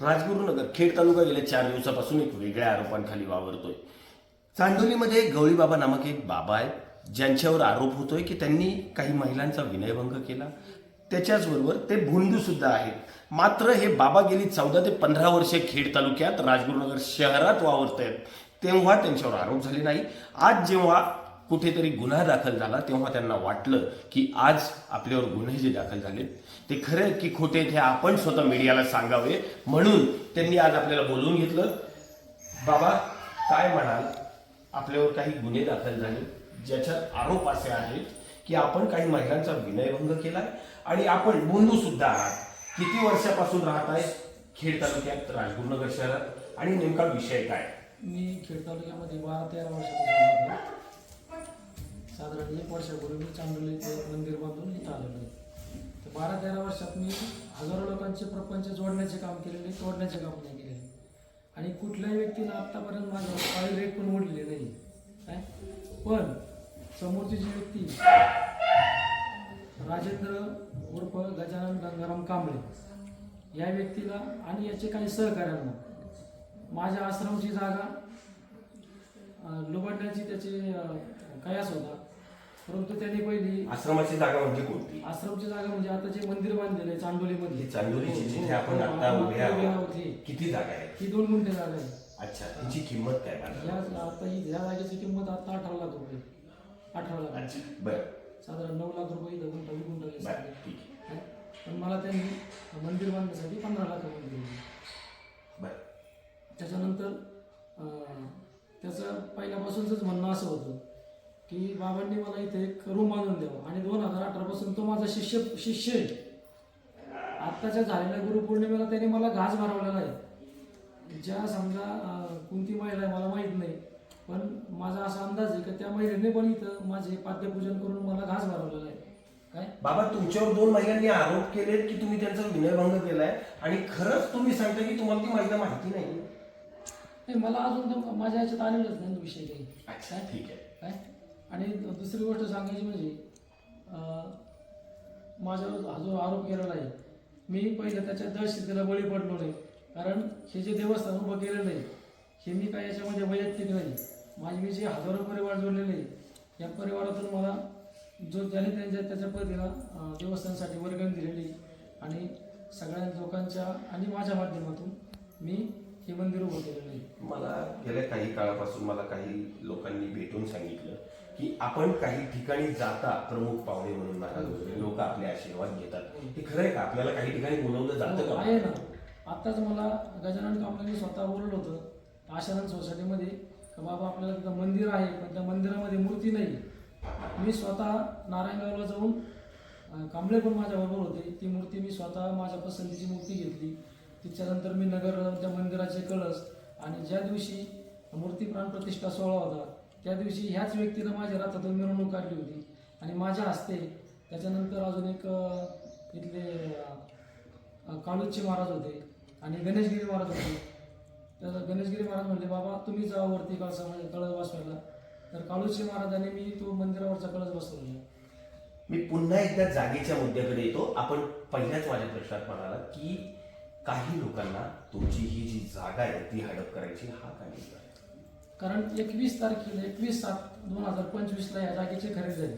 राजगुरुनगर खेड तालुका गेल्या चार दिवसापासून एक वेगळ्या आरोपांखाली वावरतोय. चांदोलीमध्ये गवळीबाबा नामक एक बाबा आहे ज्यांच्यावर आरोप होतोय की त्यांनी काही महिलांचा विनयभंग केला. त्याच्याचबरोबर ते भोंदू सुद्धा आहेत. मात्र हे बाबा गेली चौदा ते पंधरा वर्षे खेड तालुक्यात राजगुरुनगर शहरात वावरत आहेत तेव्हा त्यांच्यावर आरोप झाले नाही. आज जेव्हा कुठेतरी गुन्हा दाखल झाला तेव्हा त्यांना वाटलं की आज आपल्यावर गुन्हे जे दाखल झाले ते खरे की खोटे आहेत हे आपण स्वतः मीडियाला सांगावे म्हणून त्यांनी आज आपल्याला बोलवून घेतलं. बाबा काय म्हणाल? आपल्यावर काही गुन्हे दाखल झाले ज्याच्यात आरोप असे आहेत की आपण काही महिलांचा विनयभंग केलाय आणि आपण बंधू सुद्धा आहात. किती वर्षापासून राहत आहे? खेड तालुक्यात राजगुरुनगर शहरात. आणि नेमका विषय काय? मी खेड तालुक्यामध्ये बारा तेरा वर्षापासून राहतो. साधारण एक वर्षापूर्वी मी चांदोली मंदिर बांधून इथं आलेलो आहे. तर बारा तेरा वर्षात मी हजारो लोकांचे प्रपंच जोडण्याचे काम केलेले तोडण्याचे काम नाही केलेले. आणि कुठल्याही व्यक्तीला आत्तापर्यंत माझं काळी रेट पण ओढलेली नाही. काय? पण समोरची जी व्यक्ती राजेंद्र उर्फ गजानन गंगाराम कांबळे या व्यक्तीला आणि याचे काही सहकार्यांना माझ्या आश्रमची जागा अं, लुबाडण्याची त्याची कयास होता परंतु त्यांनी पहिली आश्रमाची जागा म्हणजे कोणती? आश्रमची जागा म्हणजे आता जे मंदिर बांधलेलं आहे चांदोलीमध्ये. ही चांदोलीची जिथे आपण हो, आता उभे आहोत ही. किती जागा आहे ही दोन गुंठे जागा आहे अच्छा तिची किंमत काय? या आता ही या जागेची किंमत आता अठरा लाख रुपये. अठरा लाख. अच्छा बरं. साधारण नऊ लाख रुपये इथं गुंठा वीस गुंठा आहे बरं सगळे. ठीक आहे? पण मला त्यांनी मंदिर बांधण्यासाठी पंधरा लाख रुपये दिले. बरं. त्याच्यानंतर अं, त्याचं पहिल्यापासूनच म्हणणं असं होतं की बाबांनी मला इथे एक रूम बांधून द्यावं. आणि दोन हजार अठरापासून तो माझा शिष्य शिष्य आहे. आत्ताच्या झालेल्या गुरुपौर्णिमेला त्याने मला घास भरवलेला आहे. ज्या समजा कोणती महिला आहे मला माहीत नाही पण माझा असा अंदाज आहे की त्या महिलेने पण इथं माझे पाद्यपूजन करून मला घास भरवलेला आहे. काय? बाबा तुमच्यावर दोन महिलांनी आरोप केलेत की तुम्ही त्यांचा विनयभंग केलाय आणि खरंच तुम्ही सांगता की तुम्हाला ती महिला माहिती नाही? नाही मला अजून माझ्या ह्याच्यात आलेलंच नाही विषय काही. अच्छा ठीक आहे. काय? आणि दुसरी गोष्ट सांगायची म्हणजे माझ्यावर हा जो आरोप केलेला आहे मी पहिलं त्याच्या दहशतीला बळी पडलो नाही. कारण हे जे देवस्थान उभं केलेलं आहे हे मी काय याच्यामध्ये वैयक्तिक नाही. माझे मी जे हजारो परिवार जोडलेले आहे या परिवारातून मला जो त्याने त्यांच्या त्याच्या पदीला देवस्थानसाठी देवस्थानासाठी वर्गण दिलेली आणि सगळ्या लोकांच्या आणि माझ्या माध्यमातून मी हे मंदिर उभं केलेलं आहे. मला गेल्या काही काळापासून मला काही लोकांनी भेटून सांगितलं. की आपण काही ठिकाणी जाता प्रमुख पाहुणे म्हणून महाराज वगैरे लोक आपले आशीर्वाद घेतात. हे खरं आहे का? आपल्याला काही ठिकाणी बोलवलं जातं हो, का? आहे ना. आत्ताच मला गजानन कांबळेंनी स्वतः बोललं होतं आशानंद सोसायटीमध्ये का बाबा आपल्याला तिथं मंदिर आहे पण त्या मंदिरामध्ये मूर्ती नाही. मी स्वतः नारायणगावला जाऊन कांबळे पण माझ्याबरोबर होते. ती मूर्ती मी स्वतः माझ्या पसंतीची मूर्ती घेतली. तिच्यानंतर मी नगर त्या मंदिराचे कळस आणि ज्या दिवशी मूर्ती प्राणप्रतिष्ठा सोहळा होता त्या दिवशी ह्याच व्यक्तीनं माझ्या रथातून मिरवणूक काढली होती. आणि माझ्या हस्ते त्याच्यानंतर अजून एक इथले काळूचे महाराज होते आणि गणेशगिरी महाराज होते. तर गणेशगिरी महाराज म्हणले बाबा तुम्ही जा वरती कळसामध्ये म्हणजे कळस बसवायला. तर काळूचे महाराजांनी मी तो मंदिरावरचा कळस बसवला. मी पुन्हा एकदा जागेच्या मुद्द्याकडे येतो. आपण पहिल्याच माझ्या प्रश्नात म्हणाला की काही लोकांना तुमची ही जी जागा आहे ती हडप करायची हा काय मुद्दा आहे? कारण एकवीस तारखेला एकवीस सात दोन हजार पंचवीसला या जागेची खरेदी झाली.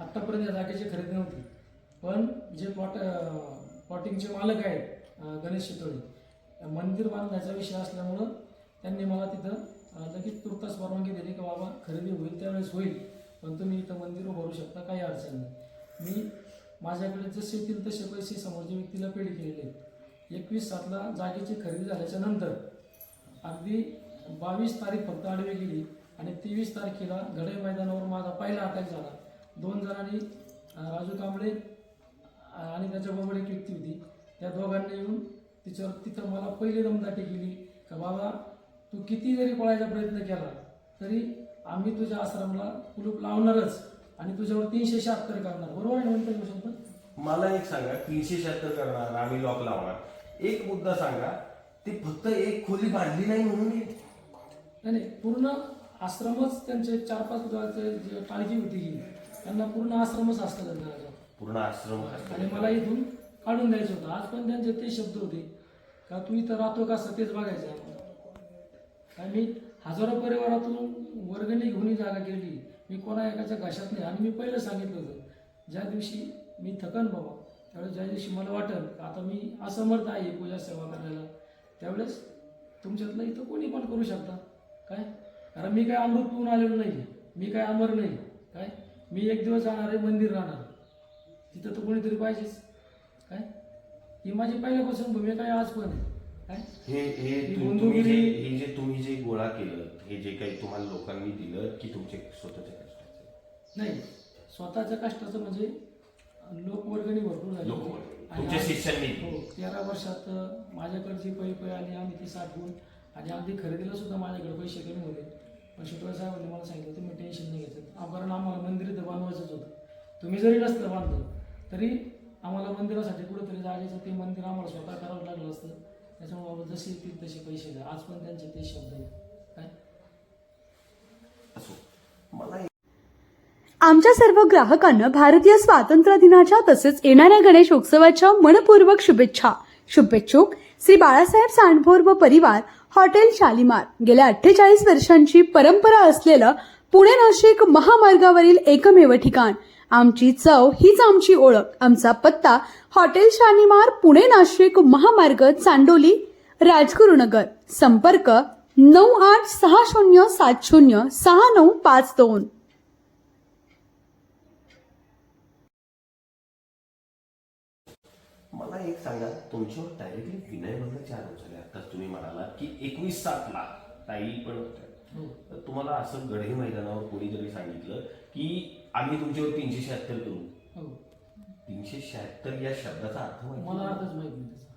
आत्तापर्यंत या जागेची खरेदी नव्हती. पण जे प्लॉट प्लॉटिंगचे मालक आहेत गणेश शितोळे मंदिर बांधण्याचा विषय असल्यामुळं त्यांनी मला तिथं लगेच तुर्तास परवानगी दिली की बाबा खरेदी होईल त्यावेळेस होईल. पण तुम्ही इथं मंदिर उभारू शकता काही अडचण नाही. मी माझ्याकडे जसे येतील तसे पैसे समोरच्या व्यक्तीला पेड केलेले आहेत. एकवीस सातला जागेची खरेदी झाल्याच्यानंतर अगदी बावीस तारीख फक्त आडवी गेली आणि तेवीस तारखेला घडे मैदानावर माझा पहिला अटॅक झाला. दोन जणांनी राजू कांबळे आणि त्याच्याबरोबर एक व्यक्ती होती. त्या दोघांनी येऊन तिच्यावर तिथं मला पहिली दमदाटी केली. का बाबा तू किती जरी पळायचा प्रयत्न केला तरी आम्ही तुझ्या आश्रमला कुलूप लावणारच आणि तुझ्यावर तीनशे शहात्तर करणार. बरोबर आहे म्हणतो मला एक सांगा तीनशे शहात्तर करणार आम्ही लॉक लावणार. एक मुद्दा सांगा ते फक्त एक खोली बांधली नाही म्हणून नाही नाही पूर्ण आश्रमच त्यांचे चार पाच गावचे जे टाळकी होती ही त्यांना पूर्ण आश्रमच असतं त्यांना पूर्ण आश्रम आणि मला इथून काढून द्यायचं होतं. आज पण त्यांचे ते शब्द होते का तू इथं राहतो का असं तेच बघायचं आहे मी हजारो परिवारातून वर्गणी घेऊन जागा केली. मी कोणा एकाच्या घशात नाही. आणि मी पहिलं सांगितलं होतं ज्या दिवशी मी थकन बाबा त्यावेळेस ज्या दिवशी मला वाटेल का आता मी असमर्थ आहे पूजा सेवा करायला त्यावेळेस तुमच्यातलं इथं कोणी पण करू शकता. काय? कारण मी काय अमृत पिऊन आलेलो नाही मी काय अमर नाही काय? मी एक दिवस जाणार आहे मंदिर राहणार. तिथं तर कोणीतरी पाहिजेच काय? ही माझी पहिल्यापासून भूमिका आहे आज पण आहे. काय? हे हे ही तुम- तुम्ही जे बंधुगिरी- हे जे तुम्ही जे गोळा केलं हे जे काही तुम्हाला लोकांनी दिलं की तुमचे स्वतःच्या कष्टाचे? नाही. स्वतःच्या कष्टाचं म्हणजे लोकवर्गणी भरपूर झाली. लोकवर्गणी. होती. आणि शिष्यांनी. हो तेरा वर्षात अं, माझ्याकडे जी पै पै आली आम्ही ती साठवून आणि अगदी खरेदीला सुद्धा माझ्याकडे पैसे कमी होते. पण शुक्र साहेबांनी मला सांगितलं तुम्ही टेन्शन नाही घ्यायचं कारण आम्हाला मंदिर इथं बांधवायचंच होतं. तुम्ही जरी नसतं बांधलं तरी आम्हाला मंदिरासाठी कुठेतरी जायचं ते मंदिर आम्हाला स्वतः करावं लागलं असतं. त्याच्यामुळे बाबा जसे येतील तसे पैसे द्या. आज पण त्यांचे ते शब्द आहेत. काय? मला आमच्या सर्व ग्राहकांना भारतीय स्वातंत्र्य दिनाच्या तसेच येणाऱ्या गणेश उत्सवाच्या मनपूर्वक शुभेच्छा. शुभेच्छुक श्री बाळासाहेब सांडभोर व परिवार हॉटेल शालिमार. गेल्या अठ्ठेचाळीस वर्षांची परंपरा असलेलं पुणे नाशिक महामार्गावरील एकमेव ठिकाण. आमची चव हीच आमची ओळख. आमचा पत्ता हॉटेल शालिमार पुणे नाशिक महामार्ग चांडोली राजगुरुनगर. संपर्क नऊ आठ सहा शून्य सात शून्य सहा नऊ पाच दोन. मला एक सांगा तुमच्यावर डायरेक्टली विनयभंगाचे आरोप झाले. आताच तुम्ही म्हणाला की एकवीस सातला ताई पण होत्या. हो. तर तुम्हाला असं गढे मैदानावर कोणीतरी सांगितलं की आम्ही तुमच्यावर तीनशे शहात्तर करू? हो. तीनशे शहात्तर या शब्दाचा अर्थ माहिती मला माहीत नाही त्याचा.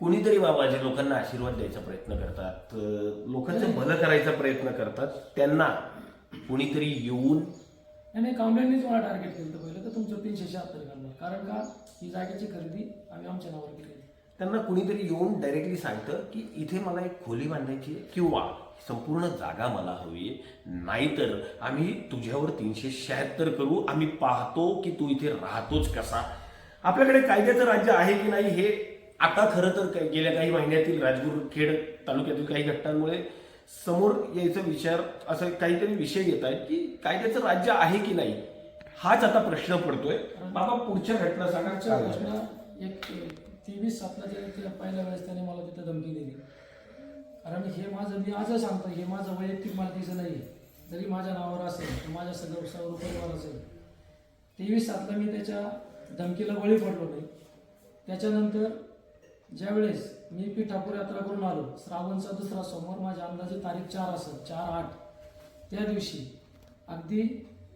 कोणीतरी बाबा जे लोकांना आशीर्वाद द्यायचा प्रयत्न करतात अं, लोकांचं भलं करायचा प्रयत्न करतात त्यांना कुणीतरी येऊन नाही, नाही कांबळ्यांनीच मला टार्गेट केलं होतं पहिलं तर तुमचं तीनशे शहात्तर करणार. कारण का? ही जागेची खरेदी आम्ही आमच्या नावावर केली होती. त्यांना कुणीतरी येऊन डायरेक्टली सांगतं की इथे मला एक खोली बांधायची आहे किंवा संपूर्ण जागा मला हवी आहे. नाहीतर आम्ही तुझ्यावर तीनशे शहात्तर करू. आम्ही पाहतो की तू इथे राहतोच कसा. आपल्याकडे कायद्याचं राज्य आहे की नाही हे आता खरं तर काय- गेल्या काही महिन्यातील राजगुरखेड तालुक्यातील काही घटनांमुळे समोर यायचा विचार असं काहीतरी विषय येत आहेत की कायद्याचं राज्य आहे की नाही हाच आता प्रश्न पडतोय. बाबा पुढच्या घटना सांगा? वर्षाला एक तेवीस सातला ते पहिल्या वेळेस त्याने मला तिथं धमकी दिली. कारण हे माझं मी आजच सांगतो हे माझं वैयक्तिक मालकीचं नाही जरी माझ्या नावावर असेल माझ्या सगळं सर्व परिवार असेल. तेवीस सातला मी त्याच्या धमकीला बळी पडलो नाही. त्याच्यानंतर ज्यावेळेस मी पिठापूर यात्रा करून आलो श्रावणचा दुसरा सोमवार माझ्या अंदाजे तारीख चार असेल चार आठ त्या दिवशी अगदी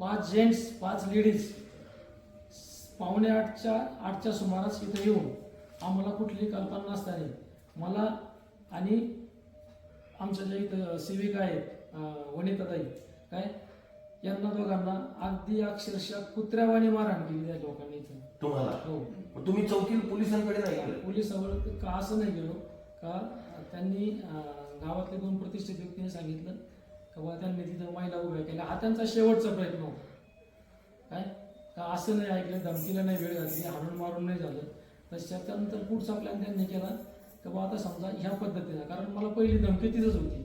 पाच जेंट्स पाच लेडीज पावणे आठच्या आठच्या सुमारास इथं येऊन आम्हाला कुठली कल्पना नसताना मला आणि आमच्या ज्या इथं सेविका आहेत वनिताताई काय यांना दोघांना अगदी अक्षरशः कुत्र्यावाणी मारहाण केली त्या लोकांनी इथं. तुम्हाला? हो. मग तुम्ही चौकी पोलिसांकडे नाही गेले? पोलिसावर का असं नाही गेलो. का? त्यांनी अं, गावातल्या दोन प्रतिष्ठित व्यक्तीने सांगितलं का बुवा त्यांनी तिथं महिला उभ्या केल्या. हा त्यांचा शेवटचा प्रयत्न होता. काय? का असं नाही ऐकलं धमकीला नाही वेळ घातली हाणून मारून नाही झालं. तशा त्यानंतर पुढचा प्लॅन त्यांनी केला का बुवा आता समजा ह्या पद्धतीनं कारण मला पहिली धमकी तिथंच होती.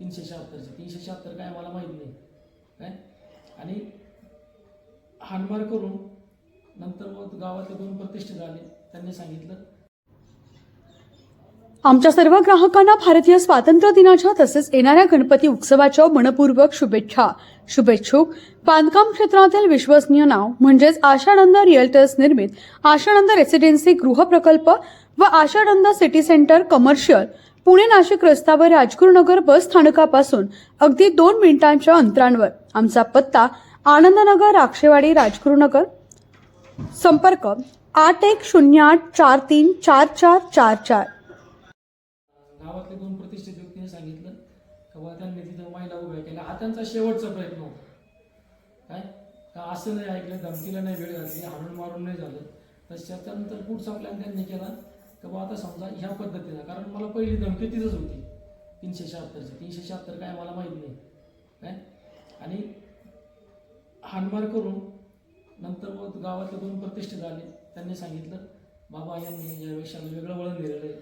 तीनशे शहात्तरची. तीनशे शहात्तर काय मला माहीत नाही. काय? आणि हानमार करून नंतर मग गावातले दोन प्रतिष्ठित आले त्यांनी सांगितलं. आमच्या सर्व ग्राहकांना भारतीय स्वातंत्र्य दिनाच्या तसेच येणाऱ्या गणपती उत्सवाच्या मनपूर्वक शुभेच्छा. शुभेच्छुक. बांधकाम क्षेत्रातील विश्वसनीय नाव म्हणजेच आशानंद रिअल्टर्स निर्मित आशानंद रेसिडेन्सी गृहप्रकल्प व Ashanand city centre commercial Pune Nashik रस्त्यावर राजगुरुनगर बस स्थानकापासून अगदी दोन मिनिटांच्या अंतरांवर. आमचा पत्ता आनंदनगर राक्षेवाडी राजगुरुनगर संपर्क आठ एक शून्य आठ चार तीन चार चार चार चार. गावातले दोन प्रतिष्ठित व्यक्तीने सांगितलं का त्यांनी तिथं महिला उभ्या केल्या. हा त्यांचा शेवटचा प्रयत्न होता. काय? का असं नाही ऐकलं धमकीला नाही वेळ घातली हाणून मारून नाही झालं. तर त्यानंतर पुढचा प्लॅन त्यांनी केला. की बुवा आता समजा ह्या पद्धतीनं कारण मला पहिली धमकी तिथंच होती. तीनशे शहात्तरची. तीनशे शहात्तर काय मला माहीत नाही. काय? आणि हाणमार करून नंतर मग गावातले दोन प्रतिष्ठित आले. त्यांनी सांगितलं बाबा यांनी या विषयाला वेगळं वळण दिलेलं आहे.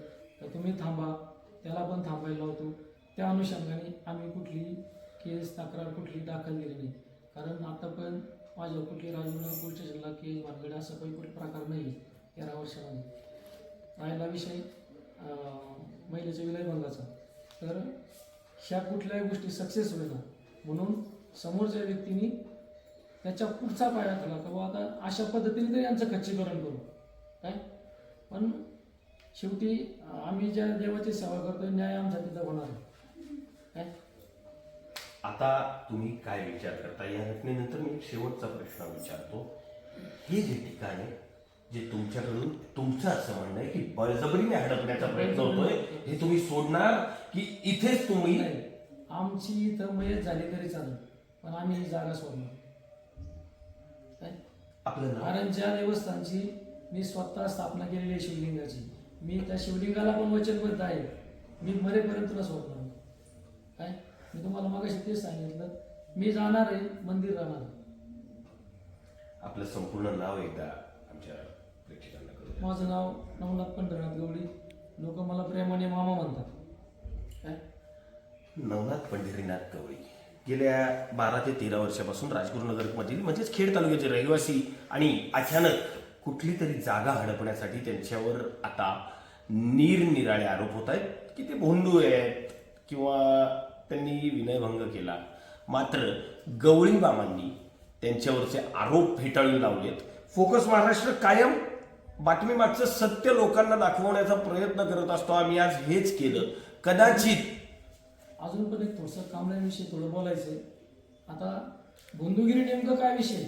तर तुम्ही थांबा. त्याला पण थांबायला लावतो. त्या अनुषंगाने आम्ही कुठली केस तक्रार कुठली दाखल केली नाही. कारण आतापर्यंत माझ्यावर कुठली राजूनगर पोलीस स्टेशनला केस भानगड असा काही कुठे प्रकार नाही तेरा वर्षामध्ये. राहिला विषय महिलेच्या विलयभंगाचा तर ह्या कुठल्याही गोष्टी सक्सेस होईना. म्हणून समोरच्या व्यक्तीने त्याच्या पुढचा पाया केला तर बुवा आता अशा पद्धतीने तरी यांचं खच्चीकरण करू. काय? पण शेवटी आम्ही ज्या देवाची सेवा करतोय न्याय आमचा तिथं होणार आहे. काय? आता तुम्ही काय विचार करता? या घटनेनंतर मी शेवटचा प्रश्न विचारतो. हे जे ठिकाण आहे जे तुमच्याकडून तुमचं असं म्हणणं आहे की बळजबरीने हडपण्याचा प्रयत्न होतोय हे तुम्ही सोडणार की इथेच तुम्ही आमची इथं मयत झाली तरी चालेल पण आम्ही ही जागा सोडणार. काय आपलं नाव? कारण ज्या देवस्थानची मी स्वतः स्थापना केलेली आहे शिवलिंगाची मी त्या शिवलिंगाला पण वचनबद्ध आहे. मी मरेपर्यंत तुला सोडणार नाही. काय? मी तुम्हाला मगाशी तेच सांगितलं मी जाणार आहे मंदिर राहणार आहे. आपलं संपूर्ण नाव एकदा आमच्या प्रेक्षकांना कळू माझं नाव नवनाथ पंढरनाथ गवळी. लोक मला प्रेमाने मामा म्हणतात. काय? नवनाथ पंढरीनाथ गवळी. गेल्या बारा ते तेरा वर्षापासून राजगुरुनगर मधील म्हणजेच खेड तालुक्याचे रहिवासी आणि अचानक कुठली तरी जागा हडपण्यासाठी त्यांच्यावर आता निरनिराळे आरोप होत आहेत. की ते भोंडू आहेत किंवा त्यांनी विनयभंग केला. मात्र गवळी मामांनी त्यांच्यावरचे आरोप फेटाळून लावलेत. फोकस महाराष्ट्र कायम बातमी मागचं सत्य लोकांना दाखवण्याचा प्रयत्न करत असतो आम्ही. आज हेच केलं. कदाचित अजून पण एक थोडंसं कांबळ्यांविषयी थोडं बोलायचं आहे आता बंधुगिरी नेमकं काय विषय?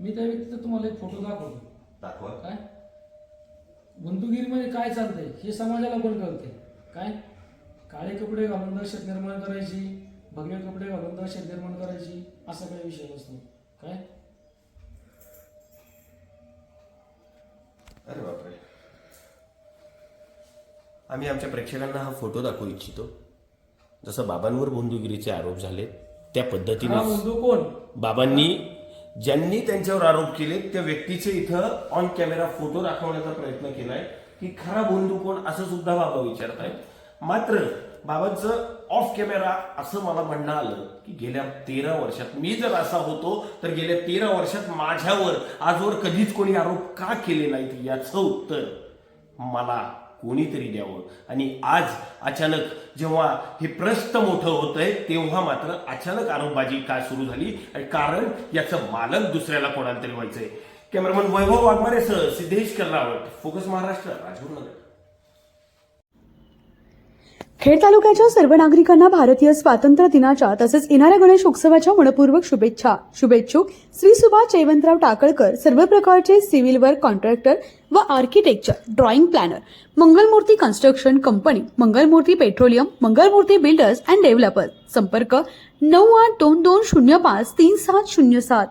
मी त्या व्यक्तीचा तुम्हाला एक फोटो दाखवतो. दाखवा. काय? बंधुगिरीमध्ये काय चालतंय? हे समाजाला पण कळते काय? काळे कपडे घालून दहशत निर्माण करायची भगवे कपडे घालून दहशत निर्माण करायची असा काही विषय नसतो. काय? अरे बापरे. आम्ही आमच्या प्रेक्षकांना हा फोटो दाखवू इच्छितो. जसं बाबांवर बंधुगिरीचे आरोप झाले त्या पद्धतीने कोण? बाबांनी ज्यांनी त्यांच्यावर आरोप केले त्या व्यक्तीचे इथं ऑन कॅमेरा फोटो दाखवण्याचा प्रयत्न केलाय की खरा बंधू कोण असं सुद्धा बाबा विचारतायत. मात्र बाबांचं ऑफ कॅमेरा असं मला म्हणणं आलं की गेल्या तेरा वर्षात मी जर असा होतो तर गेल्या तेरा वर्षात माझ्यावर आजवर कधीच कोणी आरोप का केले नाहीत याचं उत्तर मला कोणीतरी द्यावं. आणि आज अचानक जेव्हा हे प्रस्त मोठं होतंय तेव्हा मात्र अचानक आरोपबाजी का सुरू झाली? कारण याचं मालक दुसऱ्याला कोणाला तरी व्हायचंय. कॅमेरामन वैभव वाघमारेसह सिद्धेश कर्नावट फोकस महाराष्ट्र राजगुरुनगर. खेड तालुक्याच्या सर्व नागरिकांना भारतीय स्वातंत्र्य दिनाच्या तसेच येणाऱ्या गणेश उत्सवाच्या मनपूर्वक शुभेच्छा. शुभेच्छुक श्री सुभाष जयवंतराव टाकळकर सर्व प्रकारचे सिव्हिल वर्क कॉन्ट्रॅक्टर व architecture drawing planner Mangalmurti construction company Mangalmurti petroleum Mangalmurti builders and developers. संपर्क नऊ आठ दोन दोन शून्य पाच तीन सात शून्य सात.